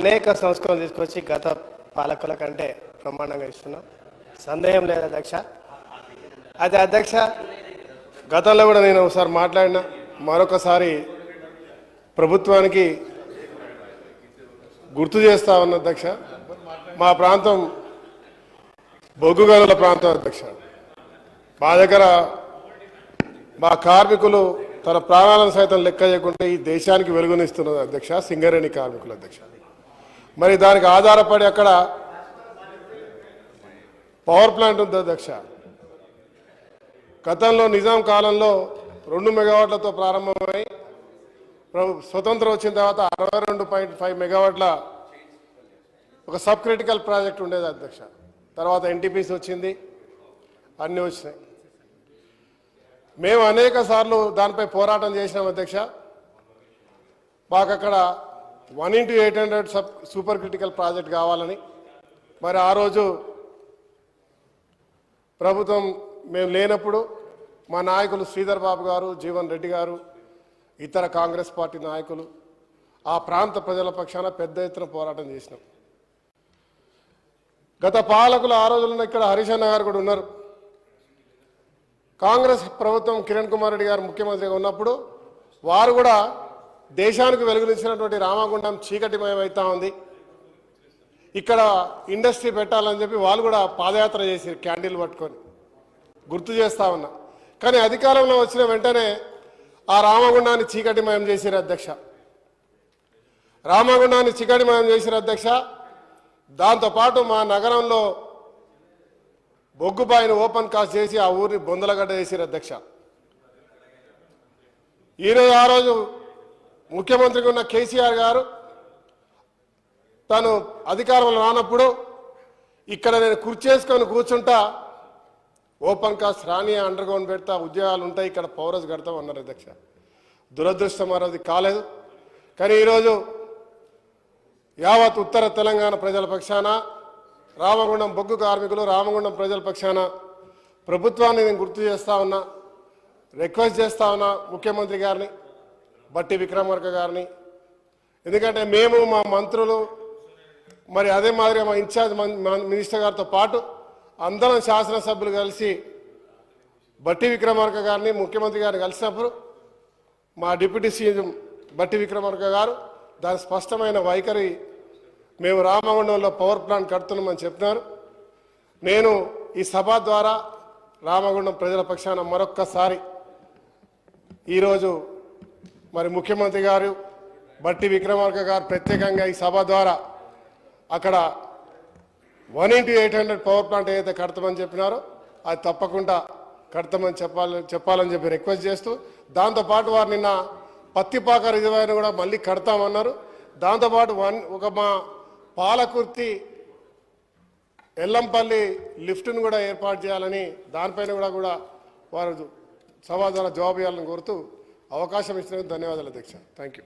అనేక సంస్కరణలు తీసుకొచ్చి గత పాలకుల కంటే బ్రహ్మాండంగా ఇస్తున్నాం. సందేహం లేదు అధ్యక్ష. అది అధ్యక్ష గతంలో కూడా నేను ఒకసారి మాట్లాడిన మరొకసారి ప్రభుత్వానికి గుర్తు చేస్తా ఉన్న అధ్యక్ష. మా ప్రాంతం బొగ్గు ప్రాంతం అధ్యక్ష. మా దగ్గర మా కార్మికులు తన ప్రాణాలను సైతం లెక్క చేయకుంటే ఈ దేశానికి వెలుగునిస్తున్నది అధ్యక్ష సింగరేణి కార్మికులు అధ్యక్ష. మరి దానికి ఆధారపడి అక్కడ పవర్ ప్లాంట్ ఉంది అధ్యక్ష. గతంలో నిజాం కాలంలో రెండు మెగావాట్లతో ప్రారంభమై ప్రభు స్వతంత్రం వచ్చిన తర్వాత అరవై రెండు పాయింట్ ఫైవ్ మెగావాట్ల ఒక సబ్ క్రిటికల్ ప్రాజెక్ట్ ఉండేది అధ్యక్ష. తర్వాత ఎన్టీపీసీ వచ్చింది అన్నీ వచ్చినాయి. మేము అనేక సార్లు దానిపై పోరాటం చేసినాం అధ్యక్ష. మాకు అక్కడ one into eight hundred sub super critical project కావాలని. మరి ఆ రోజు ప్రభుత్వం మేము లేనప్పుడు మా నాయకులు శ్రీధర్ బాబు గారు జీవన్ రెడ్డి గారు ఇతర కాంగ్రెస్ పార్టీ నాయకులు ఆ ప్రాంత ప్రజల పక్షాన పెద్ద ఎత్తున పోరాటం చేసినాం. గత పాలకులు ఆ రోజుల్లో ఇక్కడ హరిశన్న గారు కూడా ఉన్నారు. కాంగ్రెస్ ప్రభుత్వం కిరణ్ కుమార్ రెడ్డి గారు ముఖ్యమంత్రిగా ఉన్నప్పుడు వారు కూడా దేశానికి వెలుగునిచ్చినటువంటి రామగుండం చీకటిమయమవుతా ఉంది. ఇక్కడ ఇండస్ట్రీ పెట్టాలని చెప్పి వాళ్ళు కూడా పాదయాత్ర చేసి క్యాండిల్ పట్టుకొని. గుర్తు చేస్తా ఉన్నా. కానీ అధికారంలో వచ్చిన వెంటనే ఆ రామగుండాన్ని చీకటిమయం చేసిరు అధ్యక్ష. రామగుండాన్ని చీకటిమయం చేసిరు అధ్యక్ష. దాంతోపాటు మా నగరంలో బొగ్గుబాయిని ఓపెన్ కాస్ట్ చేసి ఆ ఊరిని బొందలగడ్డ చేసిరు అధ్యక్ష. ఈరోజు ఆ రోజు ముఖ్యమంత్రిగా ఉన్న కేసీఆర్ గారు తను అధికారంలో రానప్పుడు ఇక్కడ నేను కుర్చేసుకొని కూర్చుంటా ఓపెన్ కాస్ట్ రాని అండర్ గ్రౌండ్ పెడతా ఉద్యోగాలు ఉంటాయి ఇక్కడ పౌరస్ కడతాం అన్నారు అధ్యక్ష. దురదృష్టం అది కాలేదు. కానీ ఈరోజు యావత్ ఉత్తర తెలంగాణ ప్రజల పక్షాన రామగుండం బొగ్గు కార్మికులు రామగుండం ప్రజల పక్షాన ప్రభుత్వాన్ని నేను గుర్తు చేస్తా ఉన్నా రిక్వెస్ట్ చేస్తా ఉన్నా ముఖ్యమంత్రి గారిని. బట్టి విక్రమార్క గారిని. ఎందుకంటే మేము మా మంత్రులు మరి అదే మాదిరిగా మా ఇన్ఛార్జ్ మినిస్టర్ గారితో పాటు అందరం శాసనసభ్యులు కలిసి బట్టి విక్రమార్క గారిని ముఖ్యమంత్రి గారిని కలిసినప్పుడు మా డిప్యూటీ సీఎం బట్టి విక్రమార్క గారు దాని స్పష్టమైన వైఖరి మేము రామగుండంలో పవర్ ప్లాంట్ కడుతున్నామని చెప్పినారు. నేను ఈ సభ ద్వారా రామగుండం ప్రజల పక్షాన మరొక్కసారి ఈరోజు మరి ముఖ్యమంత్రి గారు బట్టి విక్రమార్క గారు ప్రత్యేకంగా ఈ సభ ద్వారా అక్కడ one into eight hundred power plant ఏదైతే కడతామని చెప్పినారో అది తప్పకుండా కడతామని చెప్పాలి చెప్పాలని చెప్పి రిక్వెస్ట్ చేస్తూ దాంతోపాటు వారు నిన్న పత్తిపాక రిజర్వాయర్ కూడా మళ్ళీ కడతామన్నారు. దాంతోపాటు వన్ ఒక మా పాలకుర్తి ఎల్లంపల్లి లిఫ్ట్ను కూడా ఏర్పాటు చేయాలని దానిపైన కూడా కూడా వారు సభా ద్వారా జవాబు ఇవ్వాలని కోరుతూ అవకాశం ఇచ్చినందుకు ధన్యవాదాలు అధ్యక్ష. Thank you